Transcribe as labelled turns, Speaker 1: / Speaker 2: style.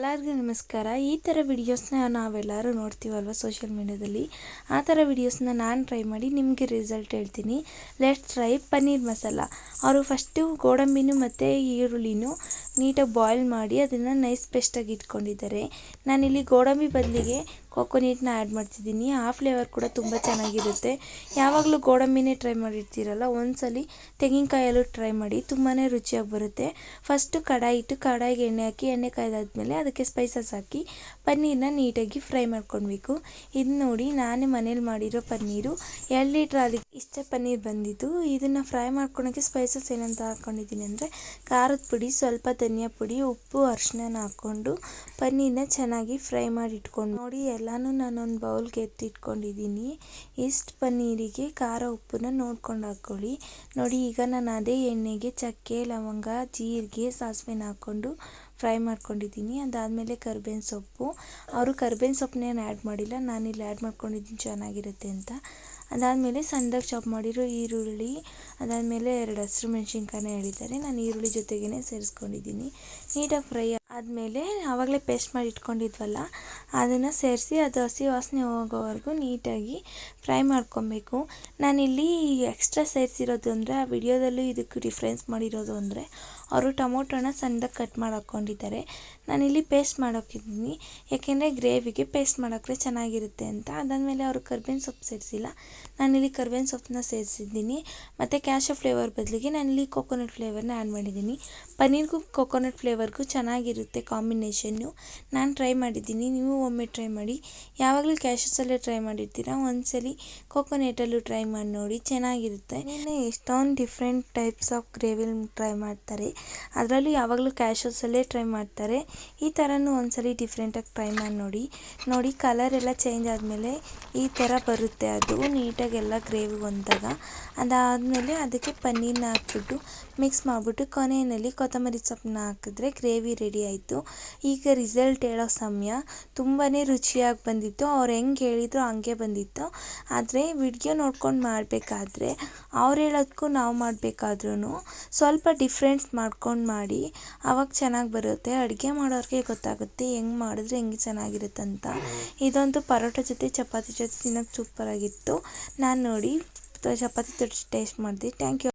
Speaker 1: ಎಲ್ಲರಿಗೂ ನಮಸ್ಕಾರ. ಈ ಥರ ವಿಡಿಯೋಸ್ನ ನಾವೆಲ್ಲರೂ ನೋಡ್ತೀವಲ್ವ ಸೋಷಿಯಲ್ ಮೀಡಿಯಾದಲ್ಲಿ ಆ ಥರ ವಿಡಿಯೋಸ್ನ ನಾನು ಟ್ರೈ ಮಾಡಿ ನಿಮಗೆ ರಿಸಲ್ಟ್ ಹೇಳ್ತೀನಿ. Let's try paneer masala. ಅವರು ಫಸ್ಟು ಗೋಡಂಬಿನೂ ಮತ್ತು ಈರುಳ್ಳಿನೂ ನೀಟಾಗಿ ಬಾಯ್ಲ್ ಮಾಡಿ ಅದನ್ನು ನೈಸ್ ಪೇಸ್ಟಾಗಿ ಇಟ್ಕೊಂಡಿದ್ದಾರೆ. ನಾನಿಲ್ಲಿ ಗೋಡಂಬಿ ಬದಲಿಗೆ ಕೊಕೊನಟ್ನ ಆ್ಯಡ್ ಮಾಡ್ತಿದ್ದೀನಿ. ಆ ಫ್ಲೇವರ್ ಕೂಡ ತುಂಬ ಚೆನ್ನಾಗಿರುತ್ತೆ. ಯಾವಾಗಲೂ ಗೋಡಂಬಿನೇ ಟ್ರೈ ಮಾಡಿರ್ತೀರಲ್ಲ, ಒಂದ್ಸಲಿ ತೆಂಗಿನಕಾಯಲ್ಲೂ ಟ್ರೈ ಮಾಡಿ ತುಂಬಾ ರುಚಿಯಾಗಿ ಬರುತ್ತೆ. ಫಸ್ಟು ಕಡಾಯಿ ಇಟ್ಟು ಕಡಾಯಿಗೆ ಎಣ್ಣೆ ಹಾಕಿ, ಎಣ್ಣೆ ಕಾಯ್ದಾದ್ಮೇಲೆ ಅದಕ್ಕೆ ಸ್ಪೈಸಸ್ ಹಾಕಿ ಪನ್ನೀರನ್ನ ನೀಟಾಗಿ ಫ್ರೈ ಮಾಡ್ಕೊಳ್ಬೇಕು. ಇದು ನೋಡಿ ನಾನೇ ಮನೇಲಿ ಮಾಡಿರೋ ಪನ್ನೀರು. ಎರಡು ಲೀಟ್ರ್ ಅದಕ್ಕೆ ಇಷ್ಟೇ ಪನ್ನೀರ್ ಬಂದಿದ್ದು. ಇದನ್ನು ಫ್ರೈ ಮಾಡ್ಕೊಳೋಕ್ಕೆ ಸ್ಪೈಸಸ್ ಏನಂತ ಹಾಕ್ಕೊಂಡಿದ್ದೀನಿ ಅಂದರೆ, ಖಾರದ ಪುಡಿ ಸ್ವಲ್ಪ ಧನಿಯಾ ಪುಡಿ, ಉಪ್ಪು, ಅರಿಶಿಣನ ಹಾಕ್ಕೊಂಡು ಪನ್ನೀರನ್ನ ಚೆನ್ನಾಗಿ ಫ್ರೈ ಮಾಡಿ ಇಟ್ಕೊಂಡು ನೋಡಿ, ಎಲ್ಲನೂ ನಾನೊಂದು ಬೌಲ್ಗೆ ಎತ್ತಿಟ್ಕೊಂಡಿದ್ದೀನಿ ಇಷ್ಟು ಪನ್ನೀರಿಗೆ ಖಾರ ಉಪ್ಪನ್ನ ನೋಡ್ಕೊಂಡು ಹಾಕ್ಕೊಳ್ಳಿ. ನೋಡಿ, ಈಗ ನಾನು ಅದೇ ಎಣ್ಣೆಗೆ ಚಕ್ಕೆ, ಲವಂಗ, ಜೀರಿಗೆ, ಸಾಸಿವೆನ ಹಾಕ್ಕೊಂಡು ಫ್ರೈ ಮಾಡ್ಕೊಂಡಿದ್ದೀನಿ. ಅದಾದಮೇಲೆ ಕರ್ಬೇವಿನ ಸೊಪ್ಪು. ಅವರು ಕರ್ಬೇವಿನ ಸೊಪ್ಪನ್ನೇನು ಆ್ಯಡ್ ಮಾಡಿಲ್ಲ. ನಾನಿಲ್ಲಿ ಆ್ಯಡ್ ಮಾಡ್ಕೊಂಡಿದ್ದೀನಿ. ಚೆನ್ನಾಗಿರುತ್ತೆ ಅಂತ. ಅದಾದಮೇಲೆ ಸಣ್ಣದಾಗಿ ಚಾಪ್ ಮಾಡಿರೋ ಈರುಳ್ಳಿ, ಅದಾದಮೇಲೆ ಎರಡು ಹಸಿರು ಮೆಣಸಿನ್ಕಾಯಿನ ಹೇಳಿದ್ದಾರೆ. ನಾನು ಈರುಳ್ಳಿ ಜೊತೆಗೇ ಸೇರಿಸ್ಕೊಂಡಿದ್ದೀನಿ. ನೀಟಾಗಿ ಫ್ರೈ ಆದಮೇಲೆ ಆವಾಗಲೇ ಪೇಸ್ಟ್ ಮಾಡಿ ಇಟ್ಕೊಂಡಿದ್ವಲ್ಲ, ಅದನ್ನು ಸೇರಿಸಿ ಅದು ಹಸಿ ವಾಸನೆ ಹೋಗೋವರೆಗೂ ನೀಟಾಗಿ ಫ್ರೈ ಮಾಡ್ಕೊಬೇಕು. ನಾನಿಲ್ಲಿ ಎಕ್ಸ್ಟ್ರಾ ಸೇರಿಸಿರೋದು ಅಂದರೆ, ಆ ವಿಡಿಯೋದಲ್ಲೂ ಇದಕ್ಕೆ ಡಿಫ್ರೆನ್ಸ್ ಮಾಡಿರೋದು ಅಂದರೆ, ಅವರು ಟೊಮೊಟೊನ ಸಣ್ಣದಾಗಿ ಕಟ್ ಮಾಡಿ ಹಾಕ್ಕೊಂಡಿದ್ದಾರೆ. ನಾನಿಲ್ಲಿ ಪೇಸ್ಟ್ ಮಾಡೋಕ್ಕಿದ್ದೀನಿ ಯಾಕೆಂದರೆ ಗ್ರೇವಿಗೆ ಪೇಸ್ಟ್ ಮಾಡೋಕ್ಕೆ ಚೆನ್ನಾಗಿರುತ್ತೆ ಅಂತ. ಅದಾದಮೇಲೆ ಅವರು ಕರ್ಬೇವಿನ ಸೊಪ್ಪು ಸೇರಿಸಿಲ್ಲ. ನಾನಿಲ್ಲಿ ಕರ್ಬೇವಿನ ಸೊಪ್ಪನ್ನ ಸೇರಿಸಿದ್ದೀನಿ. ಮತ್ತು ಕ್ಯಾಶ ಫ್ಲೇವರ್ ಬದಲಿಗೆ ನಾನಿಲ್ಲಿ ಕೊಕೊನಟ್ ಫ್ಲೇವರ್ನ ಆ್ಯಡ್ ಮಾಡಿದ್ದೀನಿ. ಪನ್ನೀರ್ಗೂ ಕೊಕೊನಟ್ ಫ್ಲೇವರ್ಗೂ ಚೆನ್ನಾಗಿರುತ್ತೆ. ಕಾಂಬಿನೇಷನ್ನು. ನಾನು ಟ್ರೈ ಮಾಡಿದ್ದೀನಿ, ನೀವು ಒಮ್ಮೆ ಟ್ರೈ ಮಾಡಿ. ಯಾವಾಗಲೂ ಕ್ಯಾಶಸಲ್ಲೇ ಟ್ರೈ ಮಾಡಿರ್ತೀರ? ಒಂದ್ಸಲಿ ಕೊಕೊನೆಟಲ್ಲೂ ಟ್ರೈ ಮಾಡಿ ನೋಡಿ, ಚೆನ್ನಾಗಿರುತ್ತೆ. ಎಷ್ಟೊಂದು ಡಿಫ್ರೆಂಟ್ ಟೈಪ್ಸ್ ಆಫ್ ಗ್ರೇವಿಲಿ ಟ್ರೈ ಮಾಡ್ತಾರೆ. ಅದರಲ್ಲೂ ಯಾವಾಗಲೂ ಕ್ಯಾಶಸಲ್ಲೇ ಟ್ರೈ ಮಾಡ್ತಾರೆ. ಈ ಥರನೂ ಒಂದ್ಸಲಿ ಡಿಫ್ರೆಂಟಾಗಿ ಟ್ರೈ ಮಾಡಿ ನೋಡಿ. ನೋಡಿ ಕಲರ್ ಎಲ್ಲ ಚೇಂಜ್ ಆದಮೇಲೆ ಈ ಥರ ಬರುತ್ತೆ ಅದು. ನೀಟಾಗಿ ಎಲ್ಲ ಗ್ರೇವಿ ಹೊಂದಾಗ ಅದಾದಮೇಲೆ ಅದಕ್ಕೆ ಪನ್ನೀರ್ನ ಹಾಕ್ಬಿಟ್ಟು ಮಿಕ್ಸ್ ಮಾಡಿಬಿಟ್ಟು ಕೊನೆಯಲ್ಲಿ ಕೊತ್ತಂಬರಿ ಸೊಪ್ಪನ್ನ ಹಾಕಿದ್ರೆ ಗ್ರೇವಿ ರೆಡಿ ಆಯಿತು. ಈಗ ರಿಸಲ್ಟ್ ಹೇಳೋ ಸಮಯ ತುಂಬಾ ರುಚಿಯಾಗಿ ಬಂದಿತ್ತು. ಅವ್ರು ಹೆಂಗೆ ಹೇಳಿದ್ರು ಹಂಗೆ ಬಂದಿತ್ತು. ಆದರೆ ವಿಡಿಯೋ ನೋಡ್ಕೊಂಡು ಮಾಡಬೇಕಾದ್ರೆ ಅವ್ರು ಹೇಳೋದಕ್ಕೂ ನಾವು ಮಾಡಬೇಕಾದ್ರೂ ಸ್ವಲ್ಪ ಡಿಫ್ರೆನ್ಸ್ ಮಾಡ್ಕೊಂಡು ಮಾಡಿ ಆವಾಗ ಚೆನ್ನಾಗಿ ಬರುತ್ತೆ, ಅಡುಗೆ ಮಾಡೋರಿಗೆ ಗೊತ್ತಾಗುತ್ತೆ ಹೆಂಗೆ ಮಾಡಿದ್ರೆ ಹೆಂಗೆ ಚೆನ್ನಾಗಿರುತ್ತೆ ಅಂತ. ಇದೊಂದು ಪರೋಟ ಜೊತೆ, ಚಪಾತಿ ಜೊತೆ ತಿನ್ನೋಕ್ಕೆ ಸೂಪರಾಗಿತ್ತು ನಾನು ನೋಡಿ, ಚಪಾತಿ ಟೇಸ್ಟ್ ಮಾಡಿದೆ. Thank you